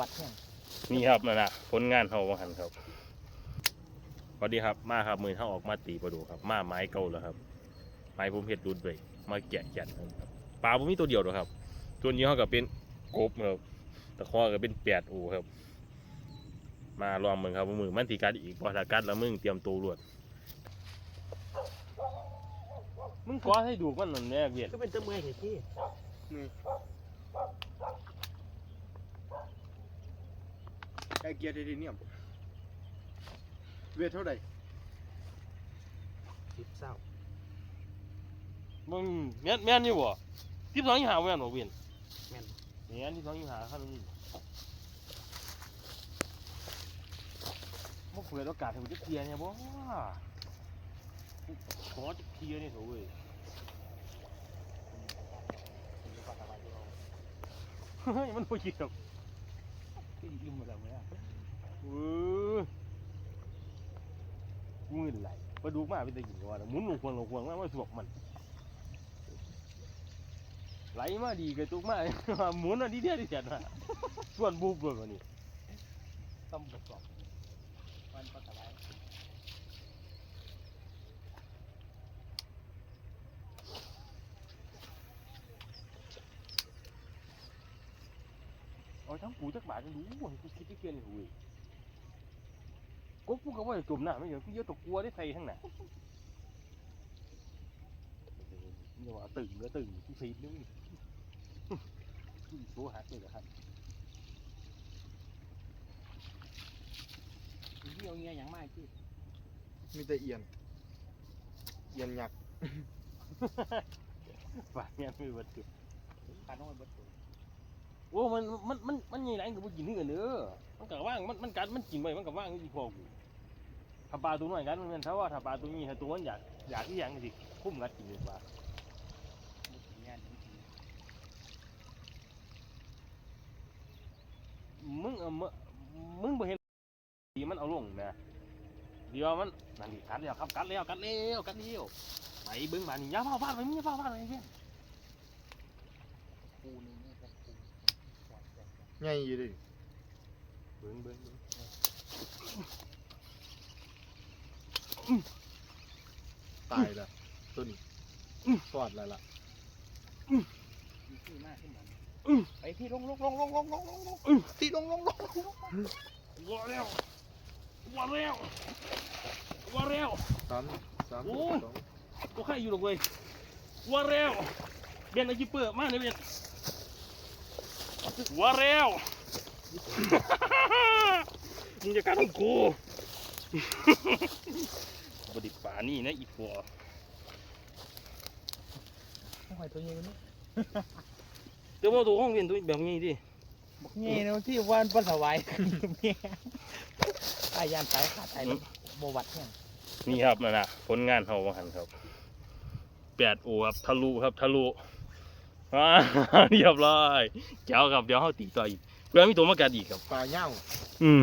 วัดแห้งนี่ครับนั่นนะผลงานเขาว่าหันครับสวัสดีครับมาครับมือเขาออกมาตีปลาดูครับ มาไม้เก่าแล้วครับ ไม้ผมเห็ดดูดเลยมาแกะแกะครับปลาผมมีตัวเดียวหรอกครับตัวนี้เขาก็เป็นกบครับตะคอก็เป็นแปดอูครับ มาลองมึงครับว่ามือมันตีกัดอีกพอถ้ากัดแล้วมึงเตรียมตัวรวดมึงก้อให้ดูมันนั่นแน่เวียนก็เป็นตะเมื่อยเห็นที่ ไอเกียร์ไทเทเนียมเวทเท่าไหร่สิบเศร้ามึงแม่นแม่นอยู่บ่ที่สองยี่หาแม่นบ่เวียนแม่นแม่นที่สองยี่หาขั้นนี้มาเปิดโอกาสให้กูจะเคลียร์เนี่ยบ่ขอจะเคลียร์เนี่ยเถอะเว้ยเฮ้ยมันบ่คิดหรอก ที่อิ่มหมดแล้วเนี่ยเออกูเงินไหลปลาดุกมาเป็นตะกินก็ว่าแล้วหมุนลงควงลงควงมามาสวกมัน ไหลมาดีกระตุกมาหมุนอันที่เดียวที่จัดมาส่วนบูบเลยวันนี้ต้มบดกรอบวันปลาตะไล เอาทั้งปูทั้งบาทจะรู้ว่ากูคิดที่เกินเลยเว้ยกูกูก็ว่าจะจมน้ำไม่เดี๋ยวกูเยอะตกกลัวได้ใส่ทั้งนั้นนี่ว่าตึงเนื้อตึงกูสีนึงกูโซหักเลยครับเยี่ยวเงี้ยอย่างมากที่มีแต่เอียน เอียนยักษ์ฝากเงี้ยไม่วัดจุดปลาน้อยบดตัว โอ้มันมันมันมันใหญ่ไรกับกูกินนี่กันเด้อมันกัว่างมันมันกัดมันกินไปมันกัว่างนี่พอกูถ้าปลาตัวน้อยกันมันเป็นถ้าว่าถ้าปลาตัวนี้ถ้าตัวมันอยากอยากที่ยังสิคุ้มกัดกินดีกว่าบดเงี้ยจริงมึงเออมึงมึงบ่เห็นดีมันเอาลงนะเดี๋ยวมันนั่นดิกัดแล้วครับกัดแล้วกัดแล้วกัดแล้วไปเบิ้งมานี่ยาเฝ้าฟาดไปมึงยาเฝ้าฟาดไปเพื่อนๆปูนี่นี่เป็นปูหวาน ใหญ่อยู่ดิเบิ้งเบิ้งเบิ้งตายละตัวนี้ฟอดแล้วล่ะมีที่มากขึ้นมาไปที่ลงลงลงลงลงลงลงลงที่ลงลงลงว้าแล้วว้าแล้วว้าแล้วสามสามโอ้สองก็ใครอยู่หรอกเว้ยว้าแล้วเบียนไอ้จิเปอร์มาเนี่ยเบีย นว้าแล้วมึงจะกัดของกูบไดิป่านี่นะอีพัวหอยตัวนี้นี่เดี๋ยวมาตัวห้องเวียนตัวแบบนี้ดิบอกเงี้ยนะที่วันปลาสวายเงี้ยอายานสายขาดไทยโบวัดแห้งนี่ครับนั่นนะผลงานเขาว่าหันครับแปดโอครับทะลุครับทะลุ อ่าเรียบร้อยเจ้าครับเดี๋ยวเขาตีต่ออีกเพื่อมีตัวมากัดอีกครับปลาเน่าอืม